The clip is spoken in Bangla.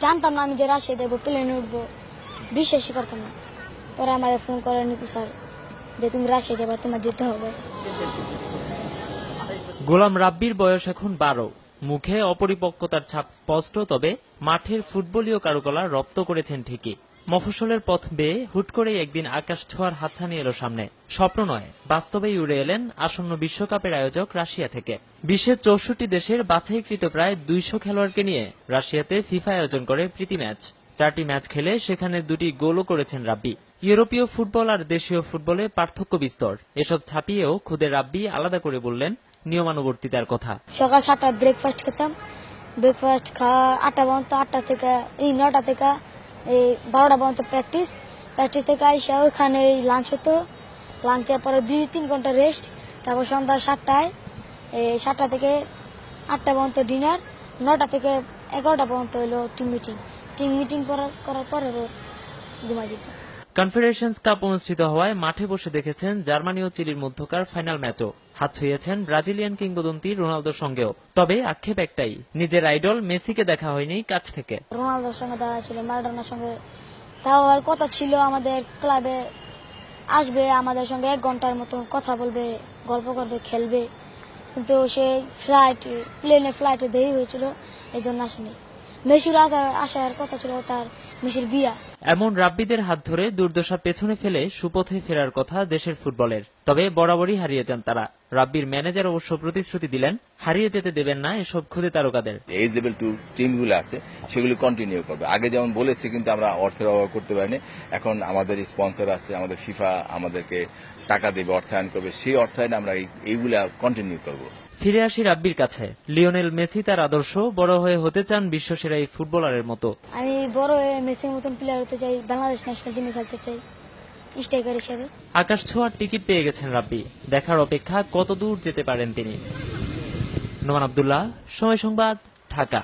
জানতাম না আমি যে রাশিয়া দেবো প্লেনে উঠবো। বিশ্বাসই করতাম না। পরে আমাদের ফোন করে নিকু স্যার যে তুমি রাশিয়া যাবে, তোমার যেতে হবে। গোলাম রাব্বির বয়স এখন বারো। মুখে অপরিপক্কতার ছাপ স্পষ্ট, তবে মাঠের ফুটবলীয় কারুকলা রপ্ত করেছেন ঠিকই। মফস্বলের পথ বেয়ে হুট করেই একদিন আকাশ ছোঁয়ার হাতছানি এলো সামনে। স্বপ্ন নয় বাস্তবেই উড়ে এলেন আসন্ন বিশ্বকাপের আয়োজক রাশিয়া থেকে। বিশ্বের চৌষট্টি দেশের বাছাইকৃত প্রায় দুইশো খেলোয়াড়কে নিয়ে রাশিয়াতে ফিফা আয়োজন করে প্রীতি ম্যাচ। চারটি ম্যাচ খেলে সেখানে দুটি গোলও করেছেন রাব্বি। ইউরোপীয় ফুটবল আর দেশীয় ফুটবলে পার্থক্য বিস্তর। এসব ছাপিয়েও খুদে রাব্বি আলাদা করে বললেন নিয়মানুবর্তিতার কথা। সকাল সাতটায় ব্রেকফাস্ট খেতাম। ব্রেকফাস্ট খাওয়া আটটা পর্যন্ত, আটটা থেকে, এই নটা থেকে এই বারোটা পর্যন্ত প্র্যাকটিস প্র্যাকটিস থেকে আইসা ওইখানে লাঞ্চ হতো। লাঞ্চের পরে দুই, তিন ঘণ্টা রেস্ট তারপর সন্ধ্যা সাতটায়, এই সাতটা থেকে আটটা পর্যন্ত ডিনার নটা থেকে এগারোটা পর্যন্ত হলো টিম মিটিং টিম মিটিং করার করার পরে ঘুমাই যেত। কনফেডারেশনস কাপ অনুষ্ঠিত হওয়ায় মাঠে বসে দেখেছেন জার্মানি ও চিলির মধ্যকার ফাইনাল ম্যাচও। হাত ছুঁয়েছেন ব্রাজিলিয়ান কিংবদন্তি রোনালদোর সঙ্গেও। তবে আক্ষেপ একটাই, নিজের আইডল মেসিকে দেখা হয়নি কাছ থেকে। রোনালদোর সঙ্গে দেখা ছিল ম্যারাডোনার সঙ্গে। তাও আর কথা ছিল, আমাদের ক্লাবে আসবে, আমাদের সঙ্গে এক ঘণ্টার মতো কথা বলবে, গল্প করবে, খেলবে। কিন্তু সে ফ্লাইট প্লেনে ফ্লাইটে দেরি হয়েছিল এই জন্য আসেনি। মেসির আসার কথা ছিল তার মেসির বিয়া। এমন রাব্বিদের হাত ধরে দুর্দশা পেছনে ফেলে সুপথে ফেরার কথা দেশের ফুটবলের। তবে বরাবরই হারিয়ে যান তারা। রাব্বির ম্যানেজার অবশ্য প্রতিশ্রুতি দিলেন হারিয়ে যেতে দেবেন না এসব খুদে তারকাদের। এজ লেভেল টু টিমগুলো আছে সেগুলো কন্টিনিউ করবে। আগে যেমন বলেছি কিন্তু আমরা অর্থের অভাব করতে পারিনি। এখন আমাদের স্পন্সর আছে আমাদের ফিফা আমাদেরকে টাকা দেবে অর্থায়ন করবে। সেই অর্থায়নে আমরা এই- এইগুলা কন্টিনিউ করব। ফিরে আসি রাব্বির কাছে। লিওনেল মেসি তার আদর্শ বড় হয়ে হতে চান বিশ্বসেরা এই ফুটবলারের মতো। আমি বড় হয়ে মেসির মতন প্লেয়ার হতে চাই বাংলাদেশ ন্যাশনাল টিমে খেলতে চাই স্ট্রাইকার হিসেবে। আকাশ ছোঁয়ার টিকিট পেয়ে গেছেন রাব্বি। দেখার অপেক্ষা কত দূর যেতে পারেন তিনি? নোমান আবদুল্লাহ সময় সংবাদ ঢাকা।